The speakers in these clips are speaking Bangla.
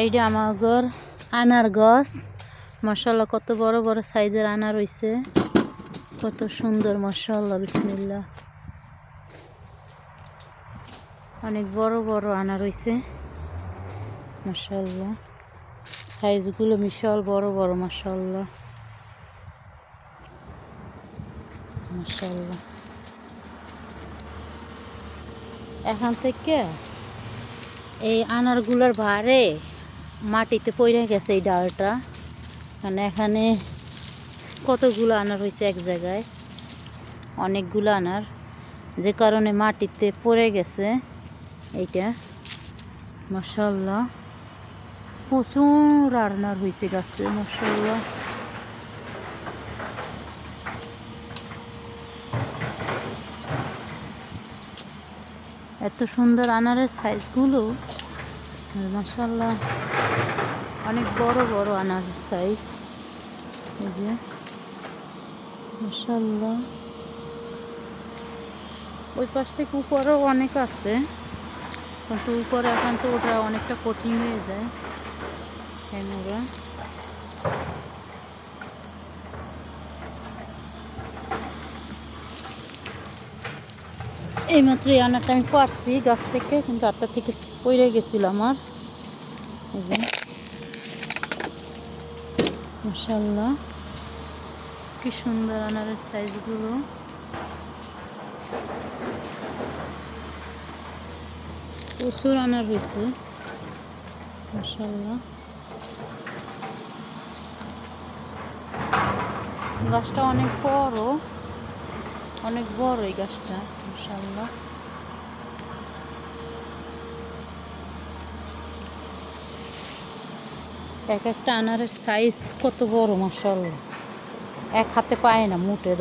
এইটা আমাগর আনার গাছ। মশাল্লা কত বড় বড় সাইজের আনা রইছে কত সুন্দর মশাল্লা বিসমিল্লা অনেক বড় বড় আনা রইছে মশাল্লা সাইজগুলো বিশাল, বড় বড় মশাল্লা মশাল্লা এখান থেকে এই আনারগুলোর ভারে মাটিতে পড়ে গেছে এই ডালটা। মানে এখানে কতগুলো আনার হয়েছে এক জায়গায়? অনেকগুলো আনার। যে কারণে মাটিতে পড়ে গেছে এইটা। মশাল্লা প্রচুর আনার হয়েছে গাছে মশাল্লা এত সুন্দর আনারের সাইজগুলো মাসাল্লাহ অনেক বড় বড় আনার সাইজ এই যে। মাসাল্লাহ ওই পাশ থেকে উপরেও অনেক আছে। কিন্তু উপরে এখন তো ওটা অনেকটা কঠিন হয়ে যায়। ক্যামেরা এইমাত্র এই আমি পারছি গাছ থেকে, কিন্তু আটটা থেকে পড়ে গেছিল আমার। যে মশাল্লা কি সুন্দর আনারের সাইজগুলো প্রচুর আনার হয়েছে মশাল্লা গাছটা অনেক বড় অনেক বড় এই গাছটা মাশাআল্লাহ এক একটা আনারের সাইজ কত বড়, মাশাআল্লাহ। এক হাতে পায় না মুটে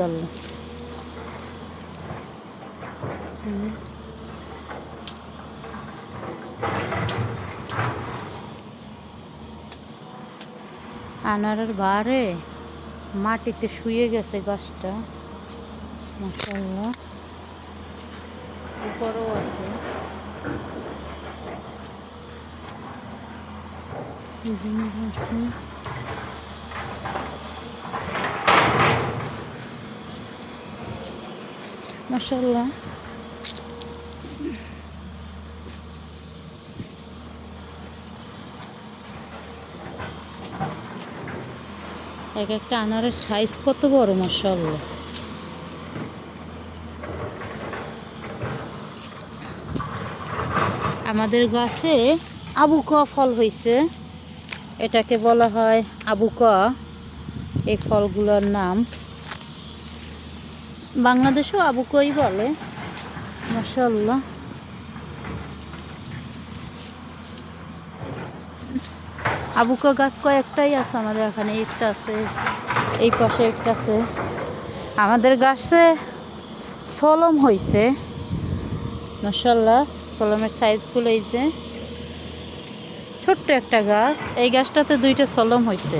হুম। আনারের বারে মাটিতে শুয়ে গেছে গাছটা, মাশাআল্লাহ। উপরেও আছে। জিনিস আছে মাশাআল্লাহ এক একটা আনারের সাইজ কত বড়, মাশাআল্লাহ? আমাদের গাছে আবুকা ফল হয়েছে এটাকে বলা হয় আবুকা এই ফলগুলোর নাম। বাংলাদেশেও আবুকাই বলে। মাসাল্লাহ আবুকা গাছ কয়েকটাই আছে আমাদের এখানে। একটা আছে, এই পাশে একটা আছে। আমাদের গাছে সলম হয়েছে মাসাল্লাহ সলমের সাইজগুলো এই যে। ছোট্ট একটা গাছ। এই গাছটাতে দুইটা সলম হয়েছে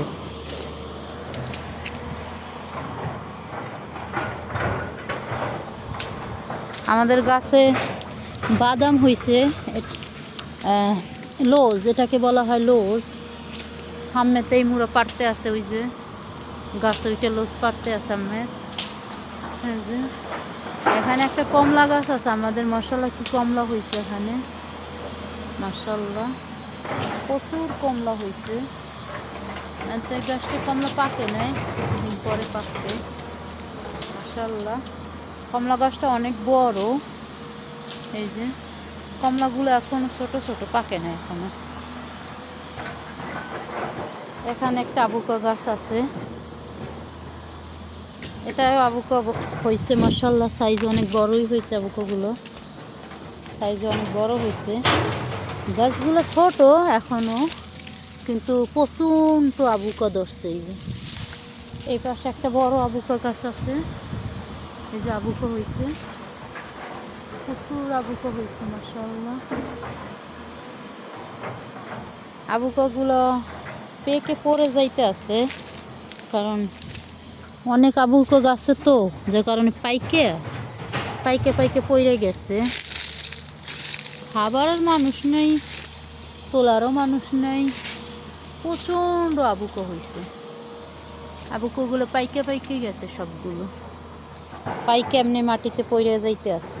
আমাদের গাছে বাদাম হয়েছে লোজ, এটাকে বলা হয় লোজ। হাম্মেতেই মুড়ো পারতে আছে ওই যে। গাছে ওইটা লোজ পারতে আছে আমের এখানে একটা কমলা গাছ আছে। আমাদের মশলা কি কমলা হয়েছে এখানে? মাসাল্লাহ প্রচুর কমলা হয়েছে। তো গাছটা কমলা পাকে নাই, কিছুদিন পরে পাকবে। মাসাল্লাহ কমলা গাছটা অনেক বড়। এই যে, কমলাগুলো এখনও ছোট ছোট পাকে না এখনও। এখানে একটা আবুকা গাছ আছে। এটাও আবুকা হয়েছে মাসাল্লাহ সাইজ অনেক বড়ই হয়েছে আবুকাগুলো। সাইজ অনেক বড় হয়েছে। গাছগুলো ছোট এখনও, কিন্তু প্রচুর আবুকা ধরছে এই যে। এই পাশে একটা বড় আবুকা গাছ আছে, এই যে আবুকা হয়েছে প্রচুর আবুকা হয়েছে মাসাল্লাহ আবুকাগুলো পেকে পড়ে যাইতে আছে, কারণ অনেক আবুকা গাছে তো, যে কারণে পাইকে পাইকে পাইকে পড়ে গেছে। খাবারের মানুষ নেই, তোলারও মানুষ নেই। প্রচণ্ড আবুকো হয়েছে আবুকোগুলো পাইকে পাইকে গেছে সবগুলো। পাইকে এমনি মাটিতে পড়ে যাইতে আছে।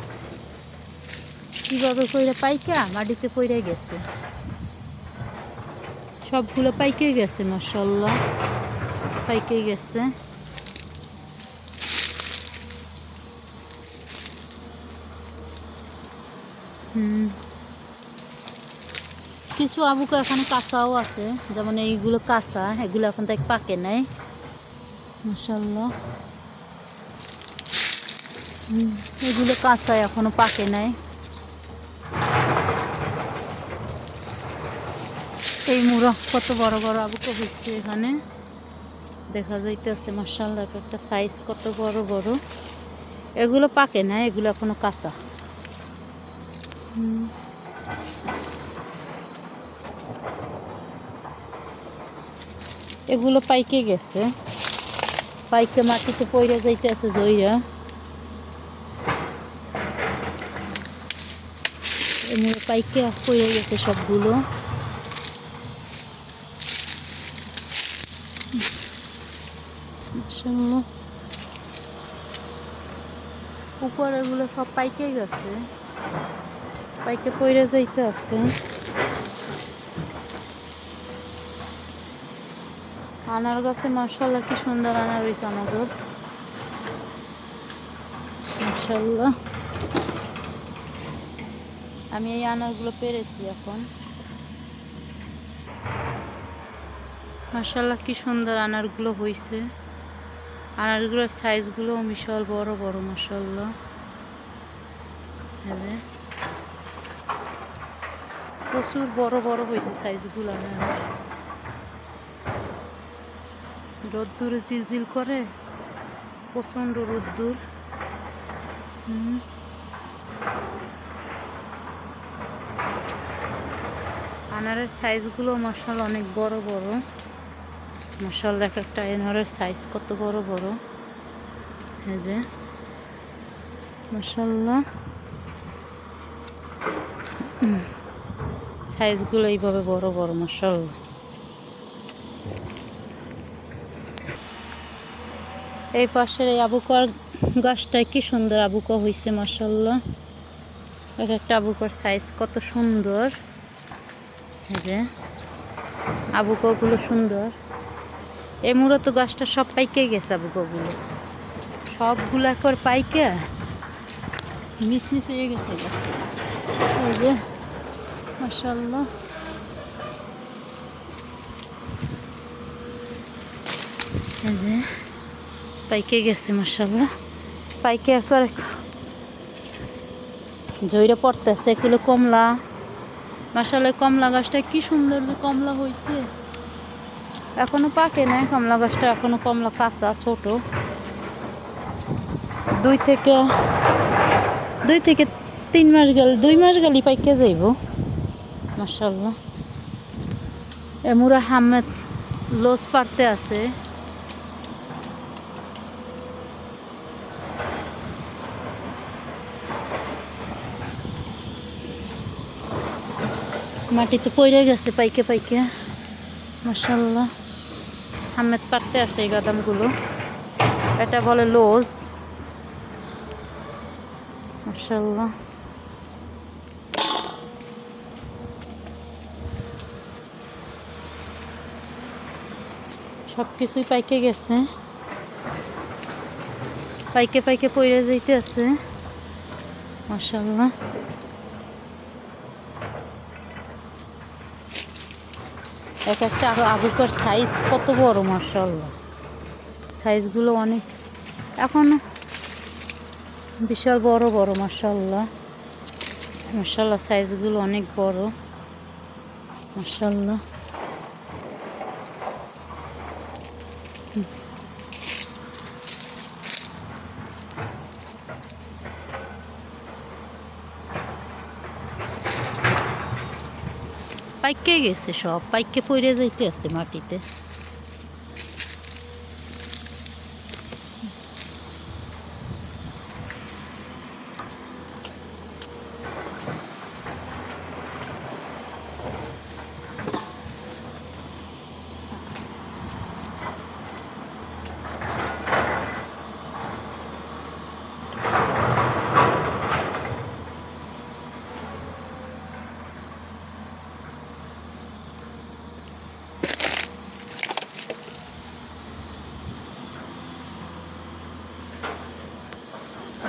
কীভাবে কইরা পাইকা? মাটিতে পড়ে গেছে। সবগুলো পাইকে গেছে মাসাল্লাহ পাইকে গেছে। হুম। কিছু আবুকা এখানে কাঁচাও আছে যেমন এইগুলো কাঁচা এগুলো এখন তাই পাকে নাই। হুম, এগুলো কাঁচা এখনও পাকে নাই। এই মুড়া কত বড় বড় আবুকা হচ্ছে এখানে। দেখা যাইতেছে মাসাল্লাহ একটা সাইজ কত বড় বড়। এগুলো পাকে না এগুলো এখনও কাঁচা। হুম। এগুলো পাইকে গেছে। পাইকে মাটিতে পইরা যাইতে আছে জইরা পাইকে পইরা গেছে সবগুলো। উপরে এগুলো সব পাইকে গেছে। পাইকে পইরা যাইতে আছে আনার গাছে মাশাল্লাহ কি সুন্দর আনার হয়েছে আমাদের। মাশাল্লাহ আমি এই আনারগুলো পেরেছি এখন। মাশাল্লাহ কি সুন্দর আনারগুলো হয়েছে আনারগুলোর সাইজগুলো বিশাল বড় বড় মাশাল্লাহ হ্যাঁ প্রচুর বড় বড় হয়েছে সাইজগুলো আনার। রোদ্দুরে ঝিলঝিল করে, প্রচণ্ড রোদ্দুর। হুম। আনারের সাইজগুলো মশাল অনেক বড় বড়। মশাল এক একটা এনারের সাইজ কত বড় বড়। এই যে মশাল্লা সাইজগুলো এইভাবে বড় বড় মশাল্লা এই পাশের এই আবুকার গাছটায় কি সুন্দর আবুকা হয়েছে মাসাল্লাহ এক একটা আবুকার সাইজ কত সুন্দর। এই যে আবুকাগুলো সুন্দর। এই মূলত গাছটা সব পাইকে গেছে আবুকাগুলো সবগুলো একবার পাইকে মিসমিস হয়ে গেছে এই যে মাসাল্লাহ এই যে পাইকে গেছে মাসাল্লাহ পাইকে একবার জইরে পড়তেছে, এগুলো কমলা। মাসাল্লাহ কমলা গাছটা কি সুন্দর যে কমলা হয়েছে এখনও পাকে নাই কমলা গাছটা, এখনও কমলা কাঁচা, ছোট। দুই থেকে দুই থেকে তিন মাস গেল, দুই মাস গেলে পাইকে যাইব মাসাল্লাহ এমুরা হামেদ লোস পারতে আছে। মাটিতে পড়ে গেছে পাইকে পাইকে। মাসাল্লাহ আহমেদ পারতে আছে এই বাদামগুলো। এটা বলে লোজ। মাসাল্লাহ সব কিছুই পাইকে গেছে। পাইকে পাইকে পড়ে যাইতে আছে মাসাল্লাহ এক একটা আরও আবুকার সাইজ কত বড় মার্শাল্লাহ সাইজগুলো অনেক। এখন বিশাল বড় বড় মার্শাল্লাহ মার্শাল্লাহ সাইজগুলো অনেক বড়। মার্শাল্লাহ পাইকে গেছে সব পাইকে পড়ে যাইতে আছে মাটিতে।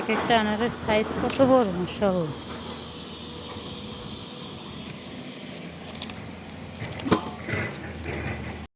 একটা আনারের সাইজ কত বড়? সহ